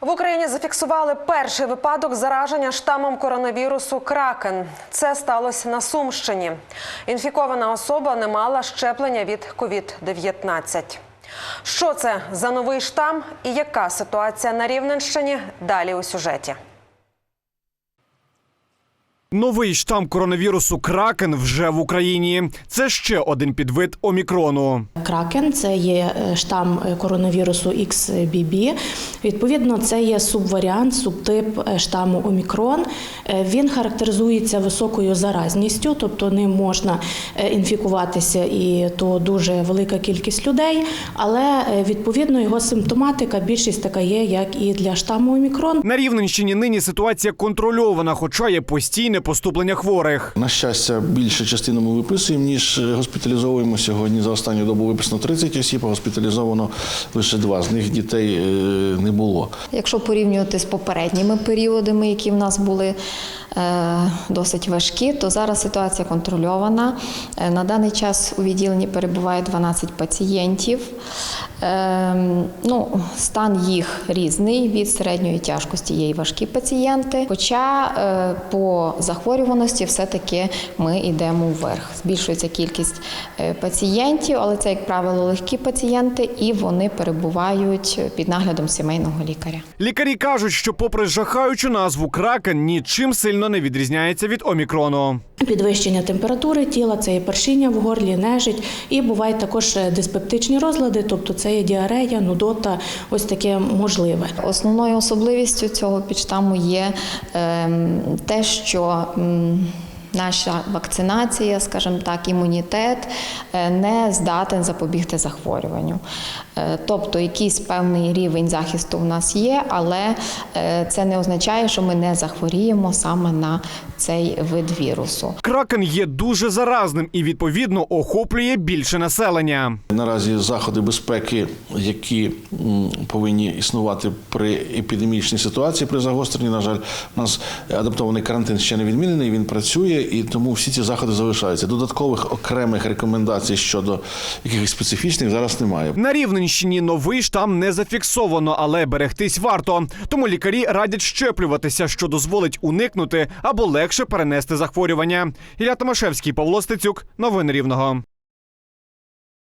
В Україні зафіксували перший випадок зараження штамом коронавірусу Кракен. Це сталося на Сумщині. Інфікована особа не мала щеплення від COVID-19. Що це за новий штам і яка ситуація на Рівненщині? Далі у сюжеті. Новий штам коронавірусу Кракен вже в Україні. Це ще один підвид омікрону. Кракен це є е, штам е, коронавірусу XBB. Відповідно, це є субваріант, субтип е, штаму Омікрон. Е, Він характеризується високою заразністю, тобто ним можна е, інфікуватися і то дуже велика кількість людей. Але відповідно його симптоматика більшість така є, як і для штаму Омікрон. На Рівненщині нині ситуація контрольована, хоча є постійне поступлення хворих. На щастя, більше частину ми виписуємо, ніж госпіталізовуємо. Сьогодні за останню добу виписано 30 осіб, а госпіталізовано лише два. З них дітей е, не було. Якщо порівнювати з попередніми періодами, які в нас були е, досить важкі, то зараз ситуація контрольована. Е, На даний час у відділенні перебуває 12 пацієнтів. Е, ну, стан їх різний від середньої тяжкості є і важкі пацієнти. Хоча е, по захворюваності все-таки ми йдемо вверх. Збільшується кількість е, пацієнтів, але це, як правило, легкі пацієнти, і вони перебувають під наглядом сімейного лікаря. Лікарі кажуть, що, попри жахаючу назву Кракен, нічим сильно не відрізняється від омікрону. Підвищення температури тіла, це є першіння в горлі, нежить, і бувають також е, диспептичні розлади, тобто це є діарея, нудота, ось таке можливе. Основною особливістю цього підштаму є ем, те, що наша вакцинація, скажімо так, імунітет е, не здатен запобігти захворюванню. Е, Тобто якийсь певний рівень захисту в нас є, але е, це не означає, що ми не захворіємо саме на цей вид вірусу. Кракен є дуже заразним і відповідно охоплює більше населення. Наразі заходи безпеки, які повинні існувати при епідемічній ситуації, при загостренні, на жаль, у нас адаптований карантин ще не відмінений, він працює, і тому всі ці заходи залишаються. Додаткових окремих рекомендацій щодо якихось специфічних зараз немає. На Рівненщині новий штам не зафіксовано, але берегтись варто. Тому лікарі радять щеплюватися, що дозволить уникнути або легше перенести захворювання. Ілля Томашевський, Павло Стецюк, новини Рівного.